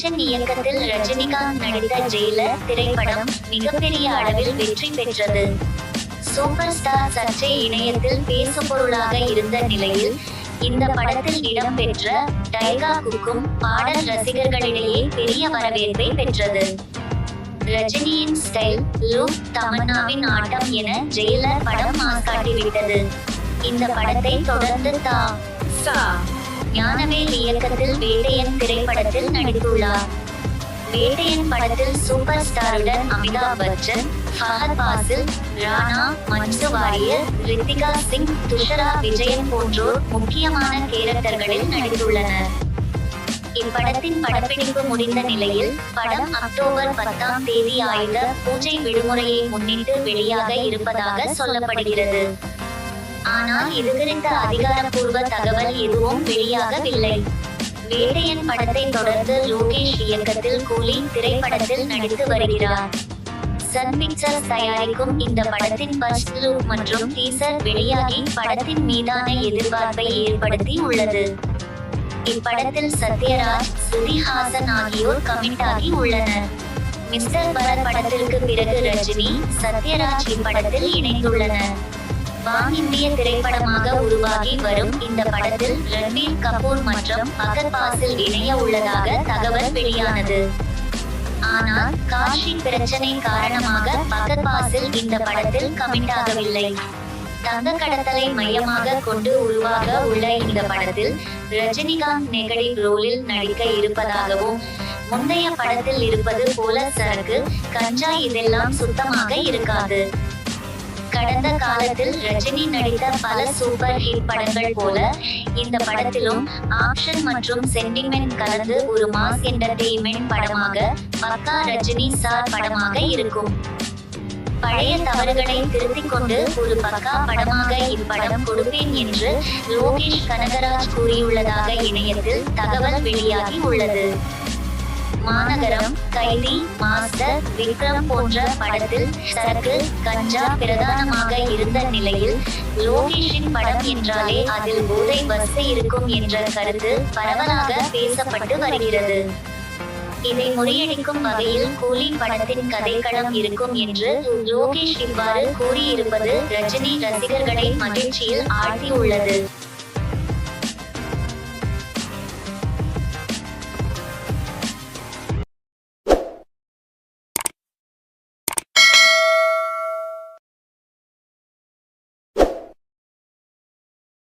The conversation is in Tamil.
கிஷன் இயக்கத்தில் ரஜினிகாந்த் நடித்த ஜெயிலர் திரைப்படம் மிகப்பெரிய அளவில் வெற்றி பெற்றது. சூப்பர் ஸ்டார் சர்ச்சை இணையத்தில் பேசுபொருளாக இருந்த நிலையில் இந்த படத்தில் இடம்பெற்ற டைகா குக்கும் பாடல் ரசிகர்களிடையே பெரிய வரவேற்பை பெற்றது. ரஜினியின் ஸ்டைல் லுக் தமன்னாவின் ஆட்டம் என ஜெயிலர் படம் மாஸ் காட்டிவிட்டது இந்த படத்தை தொடர்ந்து தா சா ஞானவேல் இயக்கத்தில் வேட்டையன் திரைப்படத்தில் நடித்துள்ளார். வேட்டையன் படத்தில் சூப்பர் ஸ்டாருடன் அமிதாப் பச்சன் ஃபஹத் பாசில் ராணா மஞ்சு வாரியர் ரித்திகா சிங் துஷரா விஜயன் போன்றோர் முக்கியமான கேரக்டர்களில் நடித்துள்ளனர். இப்படத்தின் படப்பிடிப்பு முடிந்த நிலையில் படம் அக்டோபர் பத்தாம் தேதி ஆயுத பூஜை விடுமுறையை முன்னிட்டு வெளியாக இருப்பதாக சொல்லப்படுகிறது. ஆனால் இது குறித்த அதிகாரப்பூர்வ தகவல் எதுவும் வெளியாகவில்லை. வேட்டையன் படத்தை தொடர்ந்து லோகேஷ் இயக்கத்தில் கூலி திரைப்படத்தில் நடித்து வருகிறார். சன் பிக்சர்ஸ் தயாரிக்கும் இந்த படத்தின் ஃபர்ஸ்ட் லுக் மற்றும் டீசர் வெளியாகி படத்தின் மீதான எதிர்பார்ப்பை ஏற்படுத்தி உள்ளது. இப்படத்தில் சத்யராஜ் சுதிஹாசன் ஆகியோர் கமிட் ஆகி உள்ளனர். மிஸ்டர் பரத் படத்திற்கு பிறகு ரஜினி சத்யராஜ் இப்படத்தில் இணைந்துள்ளனர். வான் இந்திய திரைப்படமாக உருவாகி வரும் இந்த படத்தில் ரன்பீர் கபூர் மற்றும் பகத் பாசில் இணைய உள்ளதாக தகவல் வெளியானது. ஆனால் காஷி பிரச்சனை காரணமாக பகத் பாசில் இந்த படத்தில் கமிட் ஆகவில்லை. தங்க கடத்தலை மையமாக கொண்டு உருவாக உள்ள இந்த படத்தில் ரஜினிகாந்த் நெகடிவ் ரோலில் நடிக்க இருப்பதாகவும் முந்தைய படத்தில் இருப்பது போல சரக்கு கஞ்சா இதெல்லாம் சுத்தமாக இருக்காது. கடந்த காலத்தில் ரஜினி நடித்த பல சூப்பர் ஹிட் படங்கள் போல இந்த படத்திலும் ஆக்ஷன் மற்றும் சென்டிமெண்ட் கலந்து ஒரு மாஸ் என்டர்டெயின்மெண்ட் படமாக பக்கா ரஜினி சார் படமாக இருக்கும். பழைய தவறுகளை திருத்திக் கொண்டு ஒரு பக்கா படமாக இப்படம் கொடுப்பேன் என்று லோகேஷ் கனகராஜ் கூறியுள்ளதாக இணையத்தில் தகவல் வெளியாகி உள்ளது. மாநகரம் கைதி மாஸ்டர் விக்ரம் போன்ற படத்தில் சரக்கு கஞ்சா பிரதானமாக இருந்த நிலையில் லோகேஷின் படம் என்றாலே அதில் போதை வசதி இருக்கும் என்ற கருத்து பரவலாக பேசப்பட்டு வருகிறது. இதை முறியடிக்கும் வகையில் கூலி படத்தின் கதைக்களம் இருக்கும் என்று லோகேஷ் இவ்வாறு கூறியிருப்பது ரஜினி ரசிகர்களை மகிழ்ச்சியில் ஆழ்த்தியுள்ளது.